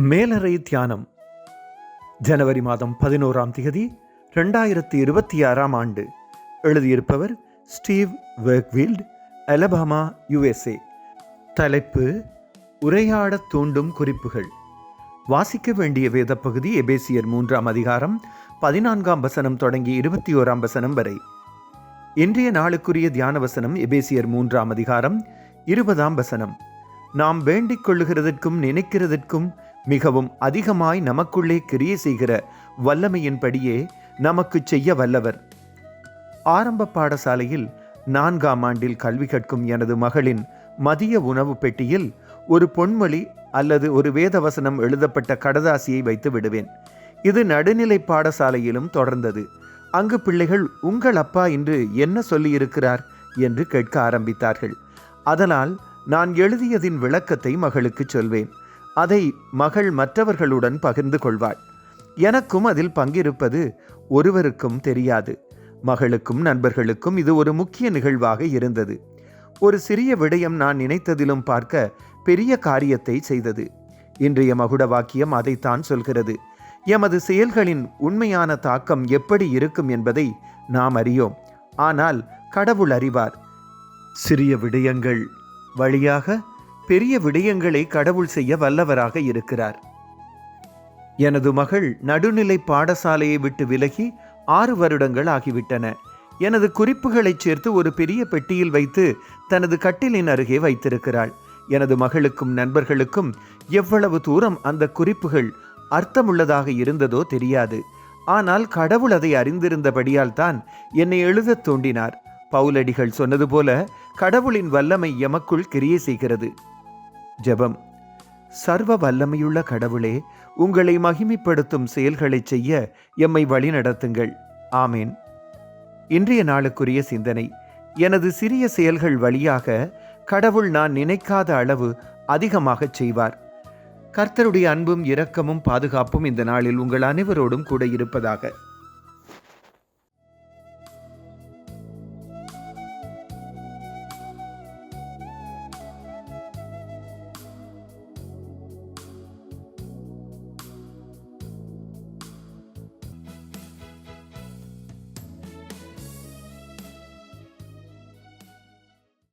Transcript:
மேலறை தியானம். ஜனவரி மாதம் பதினோராம் தேதி ரெண்டாயிரத்தி இருபத்தி ஆறாம் ஆண்டு. எழுதியிருப்பவர் ஸ்டீவ் வெர்க்வீல்ட் அலபாமா யுஎஸ்ஏ. தலைப்பு உரையாடத் தூண்டும் குறிப்புகள். வாசிக்க வேண்டிய வேத பகுதி எபேசியர் மூன்றாம் அதிகாரம் பதினான்காம் வசனம் தொடங்கி இருபத்தி ஓராம் வசனம் வரை. இன்றைய நாளுக்குரிய தியான வசனம் எபேசியர் மூன்றாம் அதிகாரம் இருபதாம் வசனம். நாம் வேண்டிக் கொள்ளுகிறதற்கும் நினைக்கிறதற்கும் மிகவும் அதிகமாய் நமக்குள்ளே கிரியை செய்கிற வல்லமையின்படியே நமக்கு செய்ய வல்லவர். ஆரம்ப பாடசாலையில் நான்காம் ஆண்டில் கல்வி கற்கும் எனது மகளின் மதிய உணவு பெட்டியில் ஒரு பொன்மொழி அல்லது ஒரு வேதவசனம் எழுதப்பட்ட கடதாசியை வைத்து விடுவேன். இது நடுநிலை பாடசாலையிலும் தொடர்ந்தது. அங்கு பிள்ளைகள் உங்கள் அப்பா இன்று என்ன சொல்லியிருக்கிறார்? என்று கேட்க ஆரம்பித்தார்கள். அதனால் நான் எழுதியதின் விளக்கத்தை மகளுக்கு சொல்வேன். அதை மகள் மற்றவர்களுடன் பகிர்ந்து கொள்வாள். எனக்கும் அதில் பங்கிருப்பது ஒருவருக்கும் தெரியாது. மகளுக்கும் நண்பர்களுக்கும் இது ஒரு முக்கிய நிகழ்வாக இருந்தது. ஒரு சிறிய விடயம் நான் நினைத்ததிலும் பார்க்க பெரிய காரியத்தை செய்தது. இன்றைய மகுட வாக்கியம் அதைத்தான் சொல்கிறது. எமது செயல்களின் உண்மையான தாக்கம் எப்படி இருக்கும் என்பதை நாம் அறியோம். ஆனால் கடவுள் அறிவார். சிறிய விடயங்கள் வழியாக பெரிய விடயங்களை கடவுள் செய்ய வல்லவராக இருக்கிறார். எனது மகள் நடுநிலை பாடசாலையை விட்டு விலகி ஆறு வருடங்கள் ஆகிவிட்டன. எனது குறிப்புகளைச் சேர்த்து ஒரு பெரிய பெட்டியில் வைத்து தனது கட்டிலின் அருகே வைத்திருக்கிறாள். எனது மகளுக்கும் நண்பர்களுக்கும் எவ்வளவு தூரம் அந்த குறிப்புகள் அர்த்தமுள்ளதாக இருந்ததோ தெரியாது. ஆனால் கடவுள் அதை அறிந்திருந்தபடியால் தான் என்னை எழுதத் தூண்டினார் பவுலடிகள் சொன்னது போல கடவுளின் வல்லமை எமக்குள் கிரியை செய்கிறது. ஜெபம். சர்வ வல்லமையுள்ள கடவுளே உங்களை மகிமைப்படுத்தும் செயல்களைச் செய்ய எம்மை வழிநடத்துங்கள். ஆமேன். இன்றைய நாளுக்குரிய சிந்தனை எனது சிறிய செயல்கள் வழியாக கடவுள் நான் நினைக்காத அளவு அதிகமாகச் செய்வார். கர்த்தருடைய அன்பும் இரக்கமும் பாதுகாப்பும் இந்த நாளில் உங்கள் அனைவரோடும் கூட இருப்பதாக.